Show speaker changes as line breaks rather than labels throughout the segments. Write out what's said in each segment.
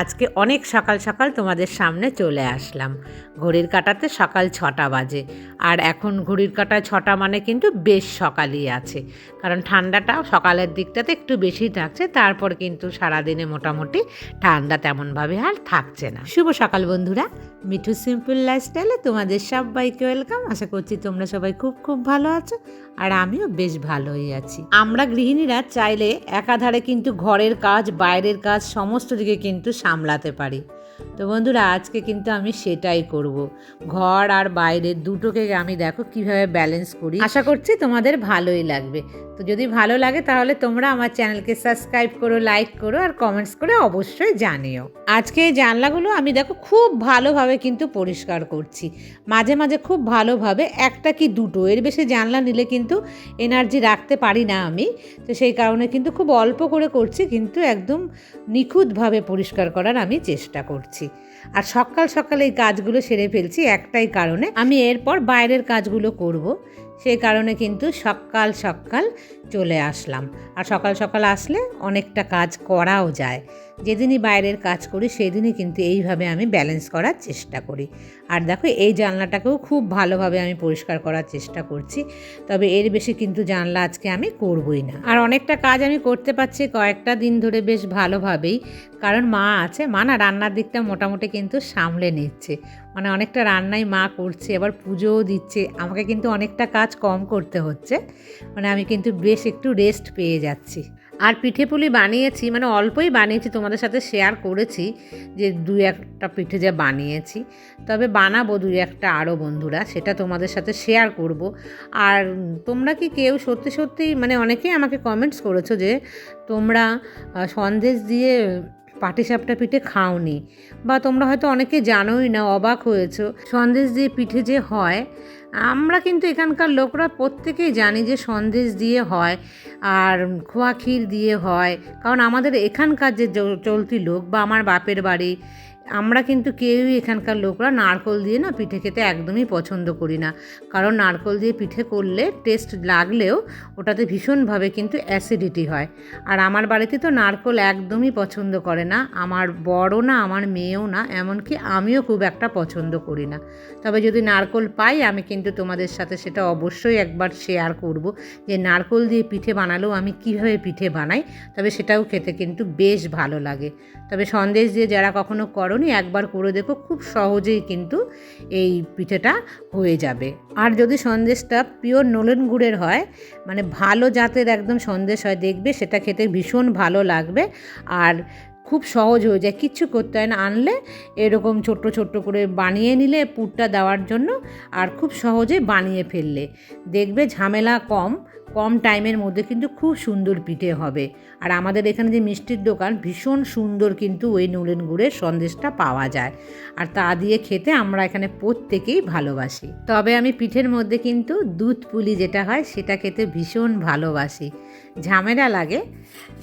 আজকে অনেক সকাল সকাল তোমাদের সামনে চলে আসলাম। ঘড়ির কাটাতে সকাল ছটা বাজে। আর এখন ঘড়ির কাটা ছটা মানে কিন্তু বেশ সকালই আছে। কারণ ঠান্ডাটা সকালের দিকটাতে একটু বেশি থাকছে, তারপর কিন্তু সারাদিনে মোটামুটি ঠান্ডা তেমনভাবে আর থাকছে না। শুভ সকাল বন্ধুরা। মিঠু সিম্পল লাইফস্টাইলে তোমাদের সবাইকে ওয়েলকাম। আশা করছি তোমরা সবাই খুব খুব ভালো আছো আর আমিও বেশ ভালোই আছি। আমরা গৃহিণীরা চাইলে একাধারে কিন্তু ঘরের কাজ, বাইরের কাজ, সমস্ত দিকে কিন্তু সামলাতে পারি। তো বন্ধুরা, আজকে কিন্তু আমি সেটাই করব। ঘর আর বাইরে দুটোকে আমি দেখো কীভাবে ব্যালেন্স করি। আশা করছি তোমাদের ভালোই লাগবে। তো যদি ভালো লাগে তাহলে তোমরা আমার চ্যানেলকে সাবস্ক্রাইব করো লাইক করো আর কমেন্টস করে অবশ্যই জানিও। আজকে এই জানলাগুলো আমি দেখো খুব ভালোভাবে কিন্তু পরিষ্কার করছি। মাঝে মাঝে খুব ভালোভাবে একটা কি দুটো, এর বেশি জানলা নিলে কিন্তু এনার্জি রাখতে পারি না আমি। তো সেই কারণে কিন্তু খুব অল্প করে করছি, কিন্তু একদম নিখুঁতভাবে পরিষ্কার করার আমি চেষ্টা করছি। আর সকাল সকাল এই কাজগুলো সেরে ফেলছি একটাই কারণে আমি এরপর বাইরের কাজগুলো করব। সেই কারণে কিন্তু সকাল সকাল চলে আসলাম। আর সকাল সকাল আসলে অনেকটা কাজ করাও যায়। যেদিনই বাইরের কাজ করি, সেদিনই কিন্তু এইভাবে আমি ব্যালেন্স করার চেষ্টা করি। আর দেখো, এই জানলাটাকেও খুব ভালোভাবে আমি পরিষ্কার করার চেষ্টা করছি। তবে এর বেশি কিন্তু জানলা আজকে আমি করবই না। আর অনেকটা কাজ আমি করতে পারছি কয়েকটা দিন ধরে বেশ ভালোভাবেই। কারণ মা আছে, মা না রান্নার দিকটা মোটামুটি কিন্তু সামলে নিচ্ছে। মানে অনেকটা রান্নাই মা করছে আবার পুজোও দিচ্ছে। আমাকে কিন্তু অনেকটা কাজ কম করতে হচ্ছে মানে আমি কিন্তু বেশ একটু রেস্ট পেয়ে যাচ্ছি। আর পিঠে পুলি বানিয়েছি মানে অল্পই বানিয়েছি, তোমাদের সাথে শেয়ার করেছি যে দু একটা পিঠে যা বানিয়েছি। তবে বানাবো দুই একটা আরও বন্ধুরা, সেটা তোমাদের সাথে শেয়ার করব। আর তোমরা কি কেউ সত্যি সত্যি মানে অনেকেই আমাকে কমেন্টস করেছ যে তোমরা সন্দেশ দিয়ে পাটিসাপটা পিঠে খাওনি। বা তোমরা হয়তো অনেকে জানোই না, অবাক হয়েছো, সন্দেশ দিয়ে পিঠে যে হয়। আমরা কিন্তু এখানকার লোকরা প্রত্যেকেই জানি যে সন্দেশ দিয়ে হয় আর খোয়া ক্ষীর দিয়ে হয়। কারণ আমাদের এখানকার যে চলতি লোক বা আমার বাপের বাড়ি আমরা কিন্তু কেউই এখানকার লোকরা নারকল দিয়ে না পিঠে খেতে একদমই পছন্দ করি না। কারণ নারকল দিয়ে পিঠে করলে টেস্ট লাগলেও ওটাতে ভীষণভাবে কিন্তু অ্যাসিডিটি হয়। আর আমার বাড়িতে তো নারকল একদমই পছন্দ করে না। আমার বড়ও না, আমার মেয়েও না, এমনকি আমিও খুব একটা পছন্দ করি না। তবে যদি নারকল পাই, আমি কিন্তু তোমাদের সাথে সেটা অবশ্যই একবার শেয়ার করব যে নারকল দিয়ে পিঠে বানালেও আমি কীভাবে পিঠে বানাই। তবে সেটাও খেতে কিন্তু বেশ ভালো লাগে। তবে সন্দেশ দিয়ে যারা কখনো করনি একবার করে দেখো খুব সহজেই কিন্তু এই পিঠেটা হয়ে যাবে। আর যদি সন্দেশটা পিওর নলেন গুড়ের হয় মানে ভালো জাতের একদম সন্দেশ হয়, দেখবে সেটা খেতে ভীষণ ভালো লাগবে। আর খুব সহজ হয়ে যায়, কিচ্ছু করতে হয় না, আনলে এরকম ছোট্ট ছোট্ট করে বানিয়ে নিলে পুরটা দেওয়ার জন্য, আর খুব সহজে বানিয়ে ফেললে। দেখবে ঝামেলা কম কম টাইমের মধ্যে কিন্তু খুব সুন্দর পিঠে হবে। আর আমাদের এখানে যে মিষ্টির দোকান, ভীষণ সুন্দর কিন্তু ওই নুলেন গুড়ের সন্দেশটা পাওয়া যায়। আর তা দিয়ে খেতে আমরা এখানে প্রত্যেকেই ভালোবাসি। তবে আমি পিঠের মধ্যে কিন্তু দুধ পুলি যেটা হয়, সেটা খেতে ভীষণ ভালোবাসি। ঝামেলা লাগে,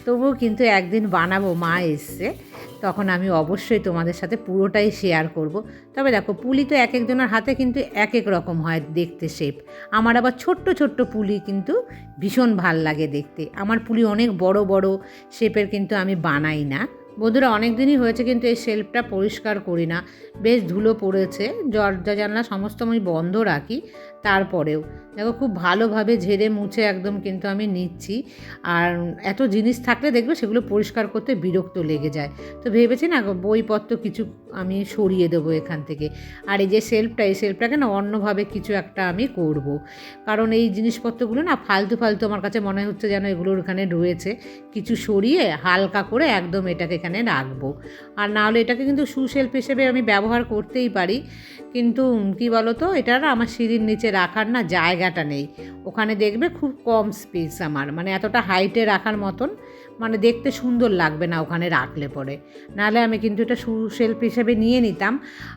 তবুও কিন্তু একদিন বানাবো, মা এসছে। তখন আমি অবশ্যই তোমাদের সাথে পুরোটাই শেয়ার করব। তবে দেখো, পুলি তো এক একজনের হাতে কিন্তু এক এক রকম হয় দেখতে শেপ আমার আবার ছোট্ট ছোট্ট পুলি কিন্তু ভীষণ ভালো লাগে দেখতে। আমার পুলি অনেক বড় বড় শেপের কিন্তু আমি বানাই না। বন্ধুরা অনেক দিনই হয়েছে কিন্তু এই শেল্ফটা পরিষ্কার করি না। বেশ ধুলো পড়েছে দরজা জানলা সমস্ত আমি বন্ধ রাখি। তারপরেও। দেখো খুব ভালোভাবে ঝেড়ে মুছে একদম কিন্তু আমি নিচ্ছি। আর এত জিনিস থাকলে দেখবে সেগুলো পরিষ্কার করতে বিরক্ত লেগে যায়। তো ভেবেছি না বইপত্র কিছু আমি সরিয়ে দেবো এখান থেকে। আর এই যে সেলফটা এই সেলফটাকে না অন্যভাবে কিছু একটা আমি করব। কারণ এই জিনিসপত্রগুলো না ফালতু ফালতু আমার কাছে মনে হচ্ছে যেন এগুলোর এখানে রয়েছে। কিছু সরিয়ে হালকা করে একদম এটাকে এখানে রাখব। আর না হলে এটাকে কিন্তু সুশেল্ফ হিসেবে আমি ব্যবহার করতেই পারি। কিন্তু কি বলো তো এটা না আমার সিঁড়ির নিচে রাখার না জায়গাটা নেই। ওখানে দেখবে খুব কম স্পেস আমার মানে এতটা হাইটে রাখার মতন মানে দেখতে সুন্দর লাগবে না ওখানে রাখলে পরে। নাহলে আমি কিন্তু এটা সুশেল্ফ হিসেবে নিয়ে নিতাম।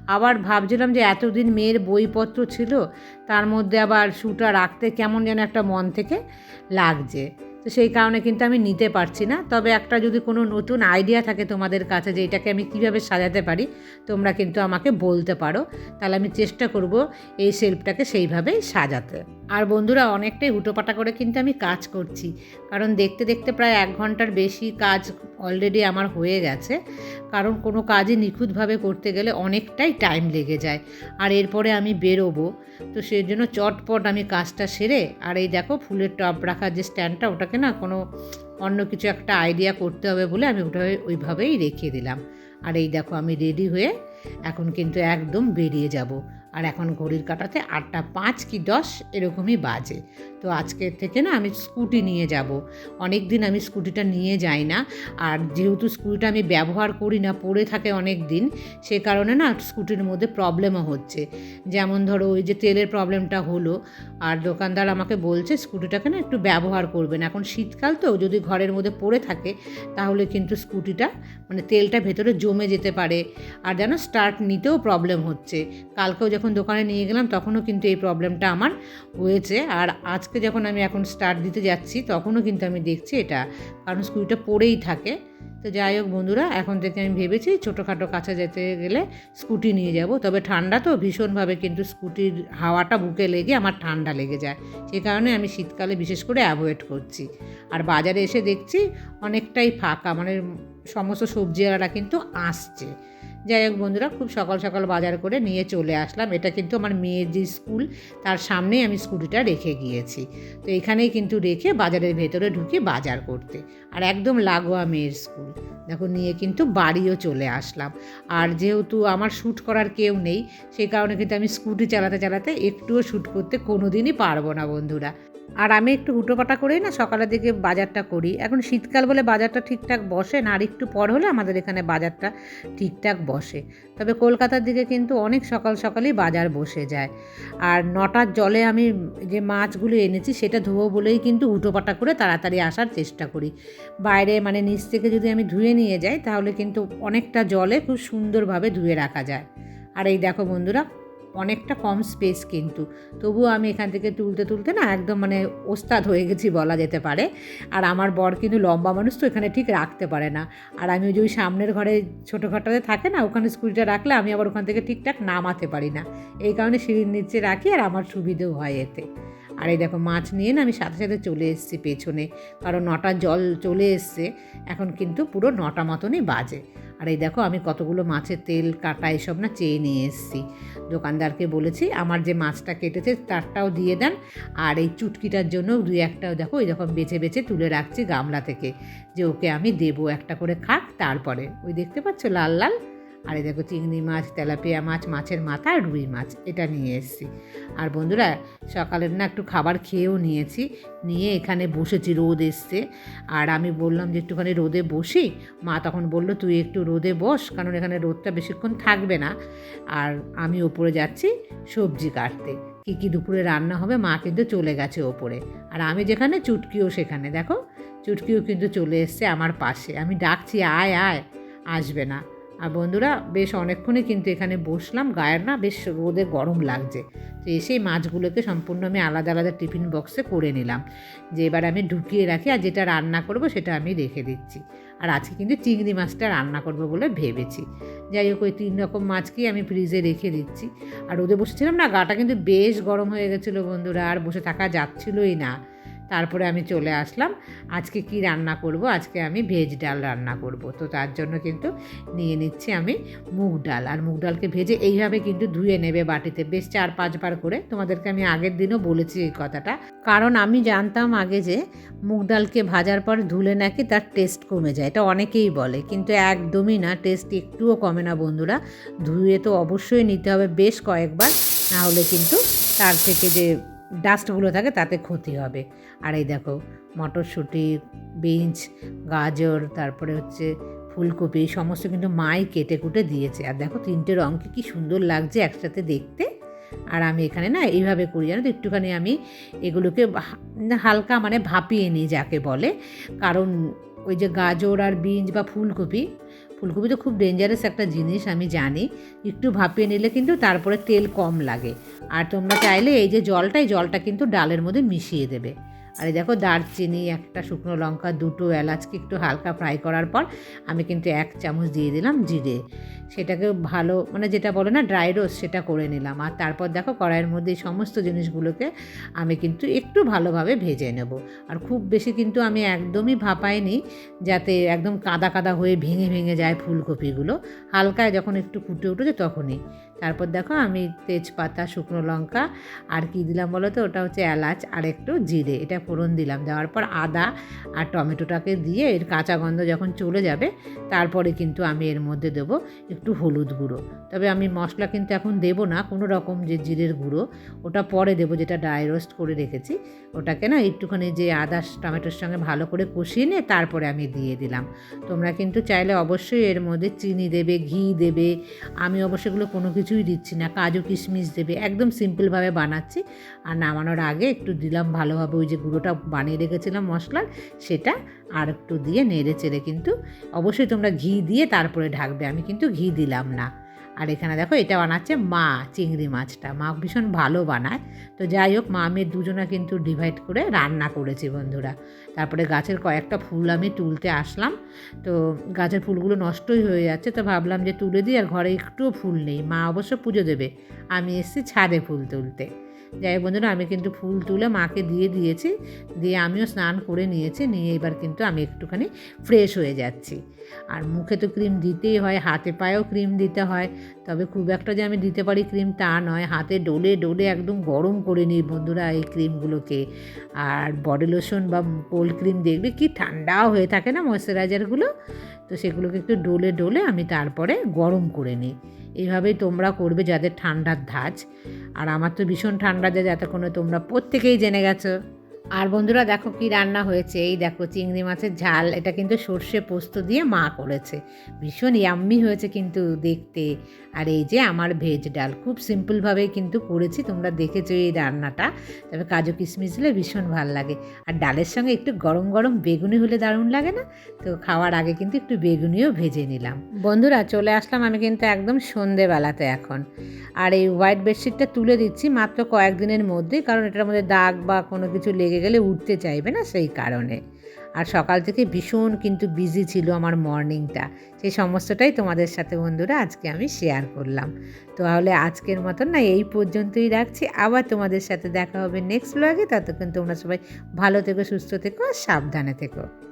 আবার ভাবছিলাম যে এতদিন মেয়ের বইপত্র ছিল, তার মধ্যে আবার শুটা রাখতে কেমন যেন একটা মন থেকে লাগছে। তো সেই কারণে কিন্তু আমি নিতে পারছি না। তবে একটা যদি কোনো নতুন আইডিয়া থাকে তোমাদের কাছে যে এটাকে আমি কীভাবে সাজাতে পারি, তোমরা কিন্তু আমাকে বলতে পারো। তাহলে আমি চেষ্টা করব এই শেল্ফটাকে সেইভাবেই সাজাতে। আর বন্ধুরা, অনেকটাই হুটোপাটা করে কিন্তু আমি কাজ করছি। কারণ দেখতে দেখতে প্রায় এক ঘণ্টার বেশি কাজ অলরেডি আমার হয়ে গেছে। কারণ কোনো কাজই নিখুঁতভাবে করতে গেলে অনেকটাই টাইম লেগে যায়। আর এরপরে আমি বেরোবো। তো সেই জন্য চটপট আমি কাজটা সেরে, আর এই দেখো ফুলের টব রাখার যে স্ট্যান্ডটা ওটাকে না কোনো অন্য কিছু একটা আইডিয়া করতে হবে বলে আমি ওটা ওইভাবেই রেখে দিলাম। আর এই দেখো আমি রেডি হয়ে এখন কিন্তু একদম বেরিয়ে যাব। আর এখন ঘড়ির কাটাতে আটটা পাঁচ কি দশ এরকমই বাজে। তো আজকের থেকে না আমি স্কুটি নিয়ে যাব। অনেক দিন আমি স্কুটিটা নিয়ে যাই না। আর যেহেতু স্কুটিটা আমি ব্যবহার করি না, পড়ে থাকে অনেক দিন সে কারণে না স্কুটির মধ্যে প্রবলেমও হচ্ছে। যেমন ধরো ওই যে তেলের প্রবলেমটা হলো, আর দোকানদার আমাকে বলছে স্কুটিটাকে না একটু ব্যবহার করবেন। এখন শীতকাল তো, যদি ঘরের মধ্যে পড়ে থাকে, তাহলে কিন্তু স্কুটিটা মানে তেলটা ভেতরে জমে যেতে পারে। আর যেন স্টার্ট নিতেও প্রবলেম হচ্ছে। কালকেও যখন দোকানে নিয়ে গেলাম, তখনও কিন্তু এই প্রবলেমটা আমার হয়েছে। আর আজকে যখন আমি এখন স্টার্ট দিতে যাচ্ছি, তখনও কিন্তু আমি দেখছি এটা, কারণ স্কুটিটা পড়েই থাকে। তো যাই হোক বন্ধুরা, এখন থেকে আমি ভেবেছি ছোটোখাটো কাছে যেতে গেলে স্কুটি নিয়ে যাব। তবে ঠান্ডা তো, ভীষণভাবে কিন্তু স্কুটির হাওয়াটা বুকে লেগে আমার ঠান্ডা লেগে যায়। সে কারণে আমি শীতকালে বিশেষ করে অ্যাভয়েড করছি। আর বাজারে এসে দেখছি অনেকটাই ফাঁকা মানে সমস্ত সবজিওয়ালারা কিন্তু আসছে। যাই হোক বন্ধুরা, খুব সকাল সকাল বাজার করে নিয়ে চলে আসলাম। এটা কিন্তু আমার মেয়ের যে স্কুল, তার সামনেই আমি স্কুটিটা রেখে গিয়েছি। তো এখানেই কিন্তু রেখে বাজারের ভেতরে ঢুকে বাজার করতে। আর একদম লাগোয়া মেয়ের স্কুল। দেখো, নিয়ে কিন্তু বাড়িও চলে আসলাম। আর যেহেতু আমার শ্যুট করার কেউ নেই, সেই কারণে কিন্তু আমি স্কুটি চালাতে চালাতে একটুও শ্যুট করতে কোনো দিনই পারব না বন্ধুরা। আর আমি একটু হুটোপাটা করেই না সকালের দিকে বাজারটা করি। এখন শীতকাল বলে বাজারটা ঠিকঠাক বসে না, আর একটু পর হলে আমাদের এখানে বাজারটা ঠিকঠাক বসে। তবে কলকাতার দিকে কিন্তু অনেক সকাল সকালেই বাজার বসে যায়। আর নটার জলে আমি যে মাছগুলো এনেছি সেটা ধোবো বলেই কিন্তু হুটোপাটা করে তাড়াতাড়ি আসার চেষ্টা করি। বাইরে মানে নিচ থেকে যদি আমি ধুয়ে নিয়ে যাই তাহলে কিন্তু অনেকটা জলে খুব সুন্দরভাবে ধুয়ে রাখা যায়। আর এই দেখো বন্ধুরা অনেকটা কম স্পেস কিন্তু। তবুও আমি এখান থেকে তুলতে তুলতে না একদম মানে ওস্তাদ হয়ে গেছি বলা যেতে পারে। আর আমার বর কিন্তু লম্বা মানুষ তো এখানে ঠিক রাখতে পারে না। আর আমি যে ওই সামনের ঘরে ছোটোখাটোতে থাকে না, ওখানে স্কুলটা রাখলে আমি আবার ওখান থেকে ঠিকঠাক নামাতে পারি না। এই কারণে সিঁড়ির নিচে রাখি আর আমার সুবিধেও হয় এতে। আর এই দেখো মাছ নিয়ে না আমি সাথে সাথে চলে এসেছি পেছনে। কারণ নটা জল চলে এসছে, এখন কিন্তু পুরো নটা মতনই বাজে। আর এই দেখো আমি কতগুলো মাছের তেল, কাটা এসব না চেয়ে নিয়ে এসেছি। দোকানদারকে বলেছি, আমার যে মাছটা কেটেছে তারটাও দিয়ে দেন। আর এই চুটকিটার জন্য দুই একটাও দেখো, ওই রকম বেছে বেছে তুলে রাখছি গামলা থেকে। যে ওকে আমি দেবো একটা করে খাক তারপরে। ওই দেখতে পাচ্ছ লাল লাল? আর এই দেখো চিংড়ি মাছ, তেলাপিয়া মাছ, মাছের মাথা আর রুই মাছ, এটা নিয়ে এসেছি। আর বন্ধুরা, সকালের না একটু খাবার খেয়েও নিয়েছি, নিয়ে এখানে বসেছি, রোদ এসছে। আর আমি বললাম যে একটুখানি রোদে বসি, মা তখন বলল, তুই একটু রোদে বস, কারণ এখানে রোদটা বেশিক্ষণ থাকবে না। আর আমি ওপরে যাচ্ছি, সবজি কাটতে। কী কী দুপুরে রান্না হবে, মা কিন্তু চলে গেছে ওপরে। আর আমি যেখানে, চুটকিও সেখানে। দেখো, চুটকিও কিন্তু চলে এসছে আমার পাশে। আমি ডাকছি, আয় আয়। আসবে না। আর বন্ধুরা, বেশ অনেকক্ষণই কিন্তু এখানে বসলাম। গায়ের না বেশ রোদে গরম লাগছে। তো এসেই মাছগুলোকে সম্পূর্ণ আমি আলাদা আলাদা টিফিন বক্সে করে নিলাম। যে এবার আমি ঢুকিয়ে রাখি আর যেটা রান্না করব সেটা আমি রেখে দিচ্ছি। আর আজকে কিন্তু চিংড়ি মাছটা রান্না করব বলে ভেবেছি। যাই হোক, ওই তিন রকম মাছকেই আমি ফ্রিজে রেখে দিচ্ছি। আর রোদে বসেছিলাম না, গাটা কিন্তু বেশ গরম হয়ে গেছিল বন্ধুরা, আর বসে থাকা যাচ্ছিলই না। তারপরে আমি চলে আসলাম। আজকে কি রান্না করব? আজকে আমি ভেজ ডাল রান্না করব। তো তার জন্য কিন্তু নিয়ে নিচ্ছি আমি মুগ ডাল। আর মুগ ডালকে ভেজে এইভাবে কিন্তু ধুয়ে নেবে বাটিতে। বেশ চার পাঁচবার করে। তোমাদেরকে আমি আগের দিনও বলেছি এই কথাটা। কারণ আমি জানতাম আগে যে মুগ ডালকে ভাজার পর ধুলে নাকি তার টেস্ট কমে যায়। এটা অনেকেই বলে। কিন্তু একদমই না। টেস্ট একটুও কমে না বন্ধুরা। ধুয়ে তো অবশ্যই নিতে হবে বেশ কয়েকবার। না হলে কিন্তু তার থেকে যে ডাস্টগুলো থাকে তাতে ক্ষতি হবে। আর এই দেখো, মটরশুঁটি, বিনস, গাজর, তারপরে হচ্ছে ফুলকপি, সমস্ত কিন্তু মাই কেটে কুটে দিয়েছে। আর দেখো, তিনটে রঙকে কি সুন্দর লাগছে একসাথে দেখতে। আর আমি এখানে না, এইভাবে করি, জানো তো? একটুখানি আমি এগুলোকে হালকা মানে ভাপিয়ে নিই, যাকে বলে। কারণ ওই যে গাজর আর বিনস বা ফুলকপি ফুলকপি তো খুব ডেঞ্জারাস একটা জিনিস, আমি জানি। একটু ভাপিয়ে নিলে কিন্তু তারপরে তেল কম লাগে। আর তোমরা চাইলে এই যে জলটা এই জলটা কিন্তু ডালের মধ্যে মিশিয়ে দেবে। আর দেখো দারচিনি, একটা শুকনো লঙ্কা, দুটো এলাচকে একটু হালকা ফ্রাই করার পর আমি কিন্তু এক চামচ দিয়ে দিলাম জিরে। সেটাকে ভালো মানে যেটা বলে না ড্রাই রোস্ট সেটা করে নিলাম। আর তারপর দেখো কড়াইয়ের মধ্যে এই সমস্ত জিনিসগুলোকে আমি কিন্তু একটু ভালোভাবে ভেজে নেব। আর খুব বেশি কিন্তু আমি একদমই ভাপাইনি, যাতে একদম কাদা কাদা হয়ে ভেঙে ভেঙে যায় ফুলকপিগুলো। হালকায় যখন একটু ফুটে উঠেছে তখনই। তারপর দেখো আমি তেজপাতা, শুকনো লঙ্কা, আর কি দিলাম বলো তো? ওটা হচ্ছে এলাচ আর একটু জিরে। এটা ফোড়ন দিলাম। দেওয়ার পর আদা আর টমেটোটাকে দিয়ে এর কাঁচা গন্ধ যখন চলে যাবে, তারপরে কিন্তু আমি এর মধ্যে দেবো একটু হলুদ গুঁড়ো। তবে আমি মশলা কিন্তু এখন দেবো না, কোনো রকম যে জিরের গুঁড়ো, ওটা পরে দেবো যেটা ড্রাই রোস্ট করে রেখেছি। ওটাকে না একটুখানি যে আদা টমেটোর সঙ্গে ভালো করে কষিয়ে নিয়ে তারপরে আমি দিয়ে দিলাম। তোমরা কিন্তু চাইলে অবশ্যই এর মধ্যে চিনি দেবে, ঘি দেবে, আমি অবশ্য এগুলো কোনো কিছুই দিচ্ছি না, কাজু কিশমিশ দেবে, একদম সিম্পলভাবে বানাচ্ছি। আর নামানোর আগে একটু দিলাম ভালোভাবে ওই যে গুঁড়োটা বানিয়ে রেখেছিলাম মশলার, সেটা আর একটু দিয়ে নেড়ে চেড়ে কিন্তু অবশ্যই তোমরা ঘি দিয়ে তারপরে ঢাকবে। আমি কিন্তু ঘি দিলাম না। আর এখানে দেখো, এটা বানাচ্ছে মা, চিংড়ি মাছটা। মা ভীষণ ভালো বানায়। তো যাই হোক, মা মেয়ে দুজনা কিন্তু ডিভাইড করে রান্না করেছি বন্ধুরা। তারপরে গাছের কয়েকটা ফুল আমি তুলতে আসলাম। তো গাছের ফুলগুলো নষ্টই হয়ে যাচ্ছে, তো ভাবলাম যে তুলে দিই আর ঘরে একটুও ফুল নেই। মা অবশ্য পুজো দেবে। আমি এসেছি ছাদে ফুল তুলতে। যাই বন্ধুরা, আমি কিন্তু ফুল তুলে মাকে দিয়ে দিয়েছি, দিয়ে আমিও স্নান করে নিয়েছি, নিয়ে এবার কিন্তু আমি একটুখানি ফ্রেশ হয়ে যাচ্ছি। আর মুখে তো ক্রিম দিতেই হয়, হাতে পায়েও ক্রিম দিতে হয়, তবে খুব একটা যে আমি দিতে পারি ক্রিম তা নয়, হাতে ডোলে ডোলে একদম গরম করে নিই বন্ধুরা এই ক্রিমগুলোকে আর বডি লোশন বা কোল্ড ক্রিম দেখবে কি ঠান্ডাও হয়ে থাকে না ময়শ্চারাইজারগুলো তো সেগুলোকে একটু ডোলে ডোলে আমি তারপরে গরম করে নিই। এইভাবেই তোমরা করবে যাদের ঠান্ডার ধাজ আর আমার তো ভীষণ ঠান্ডা যায় যাতে কোনো তোমরা প্রত্যেকেই জেনে গেছো। আর বন্ধুরা দেখো কি রান্না হয়েছে। এই দেখো চিংড়ি মাছের ঝাল, এটা কিন্তু সর্ষে পোস্ত দিয়ে মা করেছে। ভীষণ ইয়াম্মি হয়েছে কিন্তু দেখতে। আর এই যে আমার ভেজ ডাল, খুব সিম্পলভাবেই কিন্তু করেছি, তোমরা দেখেছ এই রান্নাটা। তবে কাজু কিশমিশ দিলে ভীষণ ভালো লাগে। আর ডালের সঙ্গে একটু গরম গরম বেগুনি হলে দারুণ লাগে না? তো খাওয়ার আগে কিন্তু একটু বেগুনিও ভেজে নিলাম। বন্ধুরা চলে আসলাম আমি কিন্তু একদম সন্ধেবেলাতে এখন। আর এই হোয়াইট বেডশিটটা তুলে দিচ্ছি মাত্র কয়েকদিনের মধ্যে, কারণ এটার মধ্যে দাগ বা কোনো কিছু লেগে গেলে উঠতে চাইবে না সেই কারণে। আর সকাল থেকে ভীষণ কিন্তু বিজি ছিল আমার মর্নিংটা সেই সমস্তটাই তোমাদের সাথে বন্ধুরা আজকে আমি শেয়ার করলাম। তো তাহলে আজকের মতন না এই পর্যন্তই রাখছি। আবার তোমাদের সাথে দেখা হবে নেক্সট ব্লগে ততক্ষণ তোমরা সবাই ভালো থেকো, সুস্থ থেকো আর সাবধানে থেকো।